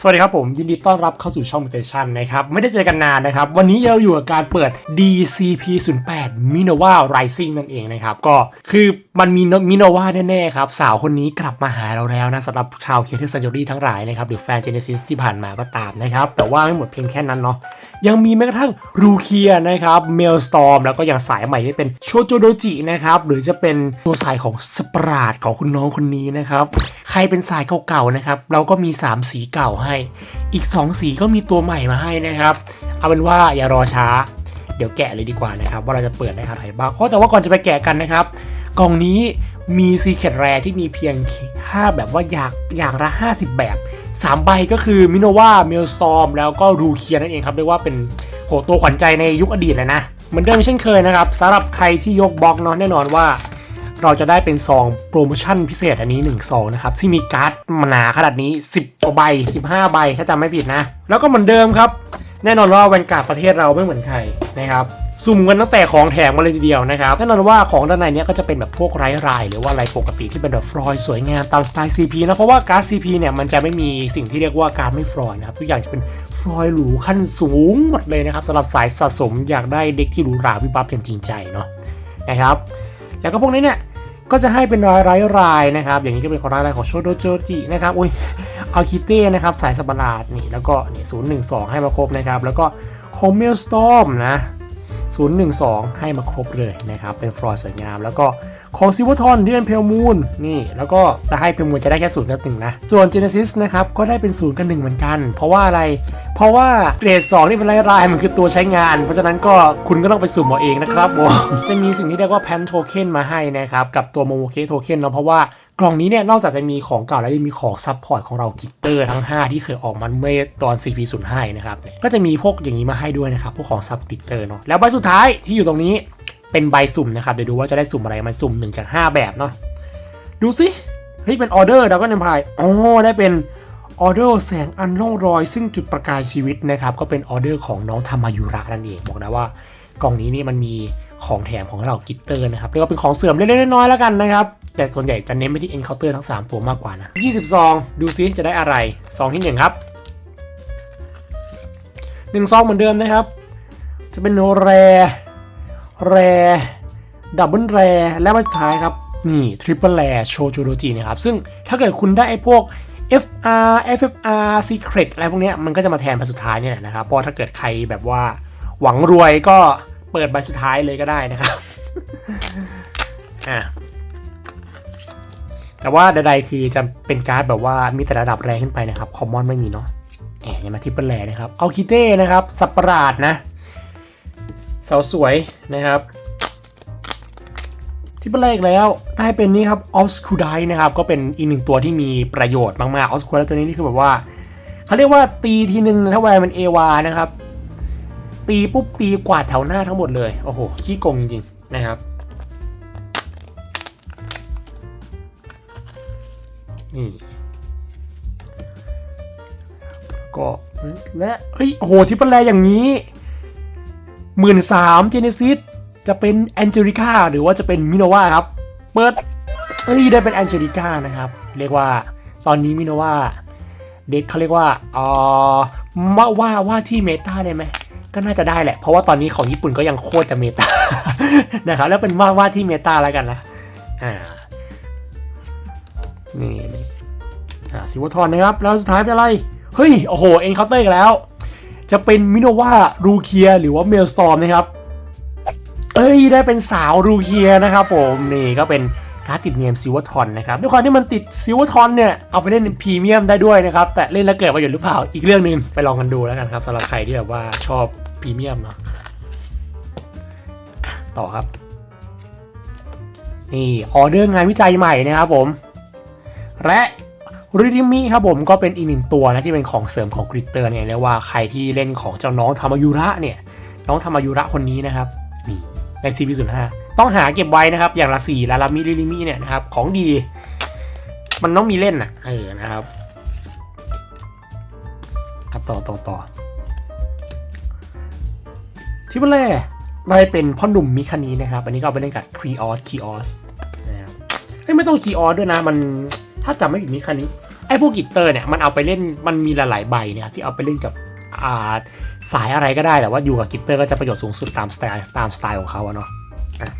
สวัสดีครับผม ยินดีต้อนรับเข้าสู่ช่อง Mutation นะครับ ไม่ได้เจอกันนานนะครับ วันนี้เราอยู่กับการเปิด DCP08 Minova Rising นั่นเองนะครับ ก็คือมันมีมิโนวาแน่ๆครับ สาวคนนี้กลับมาหาเราแล้วนะสำหรับชาวเคียร์เทสซันจูรี่ทั้งหลายนะครับ หรือแฟน Genesis ที่ผ่านมาก็ตามนะครับ แต่ว่าไม่หมดเพียงแค่นั้นเนาะยังมีแม้กระทั่งรูเคียนะครับเมลสตอมแล้วก็อย่างสายใหม่ที่เป็นโชโจโดจินะครับหรือจะเป็นตัวสายของสปราดของคุณน้องคนนี้นะครับใครเป็นสายเก่าๆนะครับเราก็มี 3 สีเก่าให้อีก 2 สีก็มีตัวใหม่มาให้นะครับ เอาเป็นว่าอย่ารอช้า เดี๋ยวแกะเลยดีกว่านะครับ ว่าเราจะเปิดได้อะไรบ้างโอ๋อแต่ว่าก่อนจะไปแกะกันนะครับ กล่องนี้มีซีเค t แรที่มีเพียง5แบบว่าอยากอย่างละ 50 แบบ 3 ใบก็คือมิโนวาเมลสตอมแล้วก็รูเคียนั่นเองครับเรียกว่าเป็นโหตัวขวัญใจในยุคอดีตเลยนะ เหมือนเดิมเช่นเคยนะครับสำหรับใครที่ยกบล็อกเนาะแน่นอนว่า เราจะได้เป็นซองโปรโมชั่นพิเศษอันนี้1ซองนะครับที่มีการ์ดหนาขนาดนี้ 10กว่าใบ 15 ใบถ้าจำไม่ผิดนะ แล้วก็เหมือนเดิมครับ แน่นอนว่าแวนการ์ดประเทศเราไม่เหมือนใครนะครับสุ่มกันตั้งแต่ของแถมมาเลยทีเดียวนะครับแน่นอนว่าของด้านในเนี้ยก็จะเป็นแบบพวกไร้ราย หรือว่าลายปกติที่เป็นแบบฟลอยสวยงามตามสไตล์ CP นะเพราะว่าการ์ด CP เนี่ยมันจะไม่มีสิ่งที่เรียกว่าการ์ดไม่ฟลอยนะครับทุกอย่างจะเป็นฟลอยหรูขั้นสูงหมดเลยนะครับสำหรับสายสะสมอยากได้เด็กที่หรูหราวิบับอย่างจริงใจเนาะนะครับแล้วก็พวกนี้เนี่ย ก็จะให้เป็นรายรายรายนะครับ อย่างนี้ก็เป็นของรายรายของโชโดโจจินะครับอุ้ยเอาคิเต้นะครับสายสปาราดนี่แล้วก็นี่ศูนย์หนึ่งสองให้มาครบนะครับ แล้วก็โคเมลสตอมนะศูนย์หนึ่งสองให้มาครบเลยนะครับ เป็นฟลอร์สวยงาม แล้วก็ ของซิวทอนที่เป็นเพลมูนนี่แล้วก็จะให้เพลมูนจะได้แค่ศูนย์กับหนึ่งนะ ส่วนเจเนซิสนะครับก็ได้เป็นศูนย์กับหนึ่งเหมือนกัน เพราะว่าอะไร เพราะว่าเกรดสองนี่เป็นรายรายมันคือตัวใช้งาน เพราะฉะนั้นก็คุณก็ต้องไปสุ่มเอาเองนะครับผมจะมีสิ่งที่เรียกว่าแพนโทเค็นมาให้นะครับกับตัวโมโมเคโทเค็นเนาะเพราะว่ากล่องนี้เนี่ยนอกจากจะมีของเก่าแล้วยังมีของซับพอร์ตของเรากิตเตอร์ทั้ง 5 ที่เคยออกมาเมื่อตอน CP05 นะครับเนี่ยก็จะมีพวกอย่างนี้มาให้ด้วยนะครับพวกของซับกิตเตอร์เนาะแล้วใบสุดท้ายที่อยู่ตรงนี้ เป็นใบสุ่มนะครับ เดี๋ยวดูว่าจะได้สุ่มอะไร มันสุ่ม1จาก5แบบเนาะ ดูสิ เฮ้ย เป็นออเดอร์ดาวก็นมพายอ๋อ ได้เป็นออเดอร์แสงอันล่องรอย ซึ่งจุดประกายชีวิตนะครับ ก็เป็นออเดอร์ของน้องธรรมายุระนั่นเอง บอกนะว่ากล่องนี้นี่มันมีของแถมของเรากิตเตอร์นะครับ เรียกว่าเป็นของเสื่อมเล็กๆน้อยๆแล้วกันนะครับ แต่ส่วนใหญ่จะเน้นไปที่ Encounter ทั้ง 3 ตัวมากกว่านะ20ซองดูซิจะได้อะไรซองที่1ครับ1ซองเหมือนเดิมนะครับ จะเป็นแร แรดับเบิลแรและมาสุดท้ายครับ นี่ทริปเปิลแรโชจูโรจินะครับ ซึ่งถ้าเกิดคุณได้ไอ้พวก FR FFR Secret อะไรพวกเนี้ยมันก็จะมาแทนใบสุดท้ายเนี่ยแหละนะครับ เพราะถ้าเกิดใครแบบว่าหวังรวยก็เปิดใบสุดท้ายเลยก็ได้นะครับ อะ แต่ว่าใดๆคือจะเป็นการ์ดแบบว่ามีแต่ระดับแรงขึ้นไปนะครับ คอมมอนไม่มีเนาะแอบมาทิปเปิลแรนะครับ เอาคิเต้นะครับ สัปปราดนะ สาวสวยนะครับทิปเปิลแรกแล้วได้เป็นนี่ครับออสคูไดนะครับ ก็เป็นอีกหนึ่งตัวที่มีประโยชน์มากๆออสคูไดตัวนี้นี่คือแบบว่าเขาเรียกว่าตีทีหนึ่งถ้าแวร์มันเอวานะครับ ตีปุ๊บตีกวาดแถวหน้าทั้งหมดเลย โอ้โห ขี้โกงจริงๆนะครับนี่ก็และเฮ้ยโอ้โหทิปเปิลแรอย่างนี้ หมื่นสามเจเนซิสจะเป็นแองเจลิก้าหรือว่าจะเป็นมิโนวาครับ เปิดเอ้ยได้เป็นแองเจลิก้านะครับ เรียกว่าตอนนี้มิโนวาเด็กเขาเรียกว่าเอ่อมาว่าว่าที่เมตาได้ไหมก็น่าจะได้แหละ เพราะว่าตอนนี้ของญี่ปุ่นก็ยังโคตรจะเมตานะครับแล้วเป็นว่าว่าที่เมตาแล้วกันนะอ่านี่นี่อ่าซิวทอนนะครับแล้วสุดท้ายเป็นอะไร เฮ้ย โอ้โห เอ็นเคาน์เตอร์กันแล้ว จะเป็นมิโนวารูเคียหรือว่าเมลสตอมนะครับ เอ้ยได้เป็นสาวรูเคียนะครับผมนี่ก็เป็นการ์ดติดเนียมซิวทอนนะครับด้วยความที่มันติดซิวทอนเนี่ย เอาไปเล่นพรีเมียมได้ด้วยนะครับ แต่เล่นแล้วเกิดประโยชน์หรือเปล่าอีกเรื่องหนึ่งไปลองกันดูแล้วกันครับสำหรับใครที่แบบว่าชอบพรีเมียมเนาะอะต่อครับ นี่ออเดอร์งานวิจัยใหม่นะครับผม และ ริทิมิครับผมก็เป็นอีกหนึ่งตัวนะที่เป็นของเสริมของกริตเตอร์เนี่ยเรียกว่าใครที่เล่นของเจ้าน้องธรรมยุระเนี่ยน้องธรรมยุระคนนี้นะครับนี่ใน CP 0 5ต้องหาเก็บไว้นะครับ อย่างละสี่ลาลามิริลิมิเนี่ยนะครับของดี มันต้องมีเล่นนะเออนะครับอต่อต่อต่อที่เล่ได้เป็นพ่อหนุ่มมิคานีนะครับ อันนี้ก็เอาไปเล่นกับครีออสคีออสนะครับไม่ต้องคีออสด้วยนะมัน ถ้าจำไม่ผิดมิคานีไอ้พวกกิตเตอร์เนี่ยมันเอาไปเล่นมันมีหลายๆใบเนี่ยครับที่เอาไปเล่นกับอ่าสายอะไรก็ได้แต่ว่าอยู่กับกิตเตอร์ก็จะประโยชน์สูงสุดตามสไตล์ตามสไตล์ของเขาอะเนาะอะ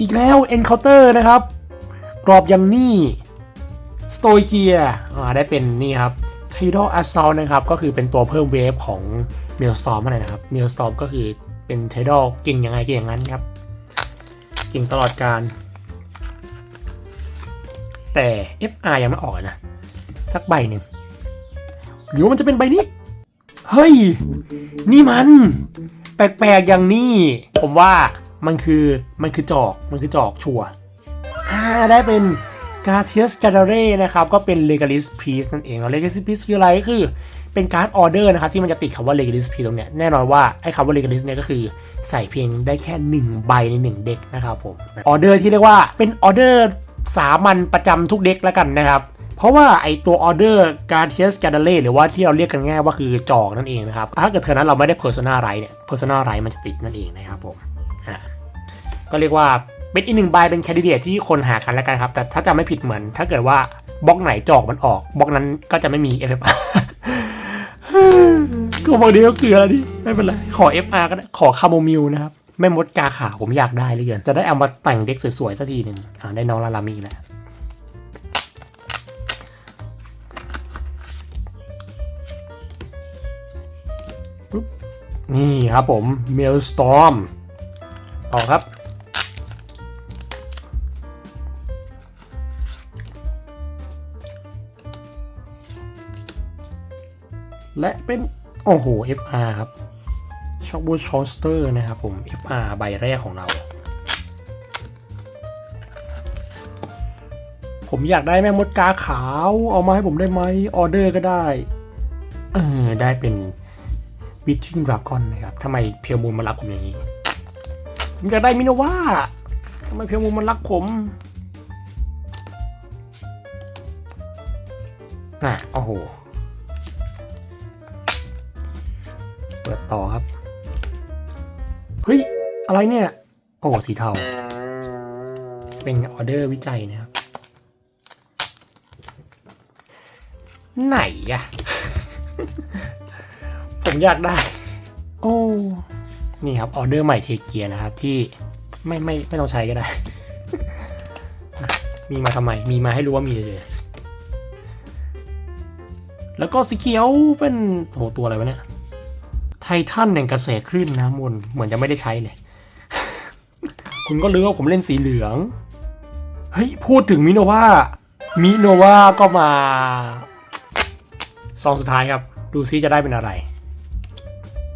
อีกแล้ว Encounter นะครับกรอบยังนี่สโตเคียอ่าได้เป็นนี่ครับ Tidal Assault นะครับก็คือเป็นตัวเพิ่มเวฟของ m a i l Storm อะไรนะครับ m a i l Storm ก็คือเป็น Tidal เก่งยังไงเก่งอย่างนั้นครับ เก่งตลอดการ แต่ FR ยังไม่ออกนะ สักใบหนึ่งหรือว่ามันจะเป็นใบนี้ เฮ้ย นี่มัน แปลกๆอย่างนี้ ผมว่ามันคือมันคือจอกมันคือจอกชัวร์อ่าได้เป็น g a r c i u s g a d a r e นะครับ ก็เป็น Legalis Priest นั่นเองแล้ว Legalis Priest คืออะไรก็คือ เป็นการ์ดออเดอร์นะครับ ที่มันจะติดคำว่า Legalis Priest ตรงเนี้ยแน่นอนว่า ไอ้คำว่า Legalis เนี่ยก็คือใส่เพียงได้แค่ 1 ใบใน 1 เด็กนะครับผมออเดอร์ที่เรียกว่าเป็นออเดอร์ สามัญประจำทุกเด็กแล้วกันนะครับ เพราะว่าไอตัวออเดอร์ Guardians g a d a r e หรือว่าที่เราเรียกกันง่ายว่าคือจอกนั่นเองนะครับ ถ้าเกิดเธอนั้นเราไม่ได้ Persona Right เนี่ย Persona Right มันจะติดนั่นเองนะครับผมอะก็เรียกว่าเป็นอีกหนึ่งใบเป็นแคนดิเดตที่คนหากันแล้วกันครับ แต่ถ้าจะไม่ผิดเหมือน ถ้าเกิดว่าบล็อกไหนจอกมันออกบล็อกนั้นก็จะไม่มี FFR ก็บอกดีก็เกลือแล้วดิไม่เป็นไรขอ FR ก็ได้ขอคาโมมิลนะครับ แม่มดกาขาวผมอยากได้เลยเกินจะได้เอามาแต่งเด็กสวยๆสักทีหนึ่งอ่าได้น้องลาลามีแล้วนี่ครับผม Maelstrom ต่อครับ และเป็น โอ้โห FR ครับ ช็อกบูชอสเตอร์นะครับผม FR ใบแรกของเรา ผมอยากได้แม่มดกาขาว เอามาให้ผมได้ไหมออเดอร์ก็ได้ เออ ได้เป็นบิทชิงดราก้อนนะครับทำไมเพียวมูลมารักผมอย่างนี้ ผมอยากได้มินวาทำไมเพียวมูลมันรักผมอะโอ้โห เปิดต่อครับ อะไรเนี่ย โอ้โหสีเทา เป็นออเดอร์วิจัยนะครับ ไหนอะผมอยากได้ โอ้ นี่ครับออเดอร์ใหม่เทเกียนะครับ ที่ไม่ไม่ไม่ต้องใช้ก็ได้ มีมาทำไม มีมาให้รู้ว่ามีเลยแล้วก็สีเขียวเป็นโหตัวอะไรวะเนี่ย ไททันแห่งกระแสคลื่นน้ำวนเหมือนจะไม่ได้ใช้เลย คุณก็รู้ว่าผมเล่นสีเหลือง เฮ้ย พูดถึงมิโนวามิโนวาก็มา ซองสุดท้ายครับ ดูซิจะได้เป็นอะไร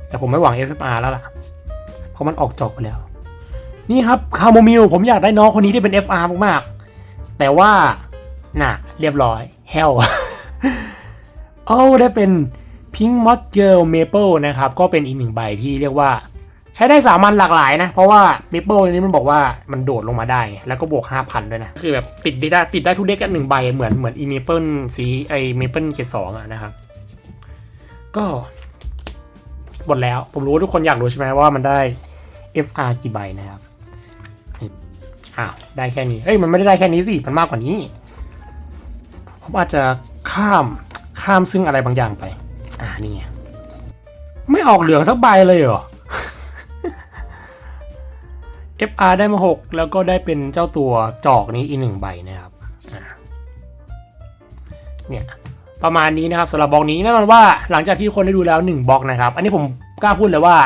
แต่ผมไม่หวัง FFR แล้วล่ะ เพราะมันออกจอกไปแล้ว นี่ครับ คาโมมิล ผมอยากได้น้องคนนี้ที่เป็น FR มากๆ แต่ว่า น่ะ เรียบร้อย เฮลโอ้ได้เป็น Pink m o d Girl Maple นะครับ ก็เป็นอีกหนึ่งใบที่เรียกว่า ใช้ได้สามัญหลากหลายนะ เพราะว่า Maple นี้มันบอกว่ามันโดดลงมาได้ แล้วก็บวก 5,000 ด้วยนะ คือแบบติดได้ติดได้ทุกเด็กกันหนึ่งใบ เหมือนเหมือนอี Maple สีไอ Maple เกสองอะนะครับ ก็หมดแล้ว ผมรู้ว่าทุกคนอยากรู้ใช่ไหมว่ามันได้ FR กี่ใบนะครับอ้าวได้แค่นี้ เฮ้ย มันไม่ได้ได้แค่นี้สิ มันมากกว่านี้ ผมอาจจะข้ามข้ามซึ่งอะไรบางอย่างไป อ่านี่ไงไม่ออกเหลืองสักใบเลยเหรอ FR ได้มา 6 แล้วก็ได้เป็นเจ้าตัวจอกนี้อีกหนึ่งใบนะครับเนี่ยประมาณนี้นะครับสำหรับบล็อกนี้แน่นอนว่าหลังจากที่คนได้ดูแล้ว 1บล็อกนะครับอันนี้ผมกล้าพูดเลยว่า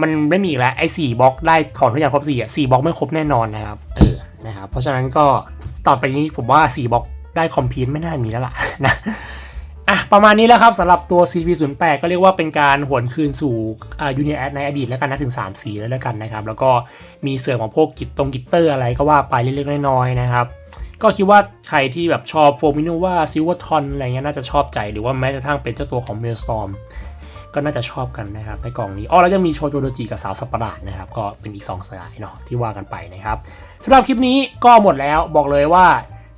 มันไม่มีอีกแล้วไอ้สี่บล็อกได้ถอนทุกอย่างครบสี่อะสี่บล็อกไม่ครบแน่นอนนะครับเออนะครับเพราะฉะนั้นก็ต่อไปนี้ผมว่าสี่บล็อกได้คอมพิวไม่น่ามีแล้วล่ะนะ อะประมาณนี้แล้วครับสำหรับตัว CP08 ก็เรียกว่าเป็นการหวนคืนสู่ยูเนียแอดในอดีตแล้วกันนะถึง 3 สีแล้วแล้วกันนะครับ แล้วก็มีเสริมของพวกกิตตรงกิตเตอร์อะไรก็ว่าไปเล็กๆน้อยๆนะครับ ก็คิดว่าใครที่แบบชอบโฟมิโนว่าซิลเวอร์ทอนอะไรเงี้ยน่าจะชอบใจหรือว่าแม้กระทั่งเป็นเจ้าตัวของเมลสตอมก็น่าจะชอบกันนะครับในกล่องนี้อ๋อแล้วยังมีโชโจโดจิกับสาวสัตว์ประหลาดนะครับ ก็เป็นอีก2สายเนาะที่ว่ากันไปนะครับสำหรับคลิปนี้ก็หมดแล้วบอกเลยว่า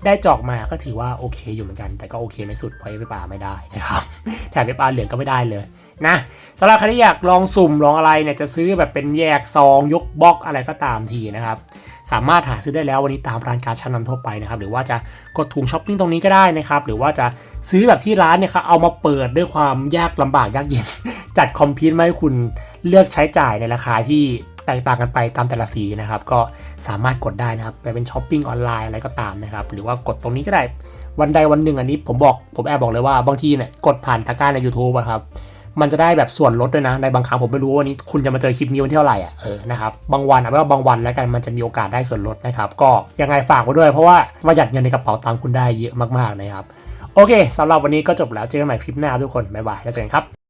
ได้จอกมาก็ถือว่าโอเคอยู่เหมือนกัน แต่ก็โอเคไม่สุดเพราะเวปาไม่ได้นะครับแถมเวปาเหลืองก็ไม่ได้เลยนะสำหรับใครที่อยากลองสุ่มลองอะไรเนี่ยจะซื้อแบบเป็นแยกซองยกบล็อกอะไรก็ตามทีนะครับสามารถหาซื้อได้แล้ววันนี้ตามร้านการชั้นนำทั่วไปนะครับหรือว่าจะกดถุงช้อปปิ้งตรงนี้ก็ได้นะครับหรือว่าจะซื้อแบบที่ร้านเนี่ยครับเอามาเปิดด้วยความยากลำบากยากเย็น จัดคอมพิวต์มาให้คุณเลือกใช้จ่ายในราคาที่แตกต่างกันไปตามแต่ละสีนะครับก็ สามารถกดได้นะครับไปเป็นช้อปปิ้งออนไลน์อะไรก็ตามนะครับ หรือว่ากดตรงนี้ก็ได้วันใดวันหนึ่งอันนี้ผมบอกผมแอบบอกเลยว่าบางทีเนี่ยกดผ่านตะกร้าใน YouTube อะครับมันจะได้แบบส่วนลดด้วยนะ ในบางครั้งผมไม่รู้ว่าวันนี้คุณจะมาเจอคลิปนี้วันที่เท่าไหร่อะเออนะครับบางวันเอาไว้ว่าบางวันแล้วกันมันจะมีโอกาสได้ส่วนลดนะครับ ก็ยังไงฝากไว้ด้วยเพราะว่าประหยัดเงินในกระเป๋าตังค์คุณได้เยอะมากๆนะครับ โอเคสำหรับวันนี้ก็จบแล้วเจอกันใหม่คลิปหน้าทุกคนบ๊ายบายแล้วเจอกันครับ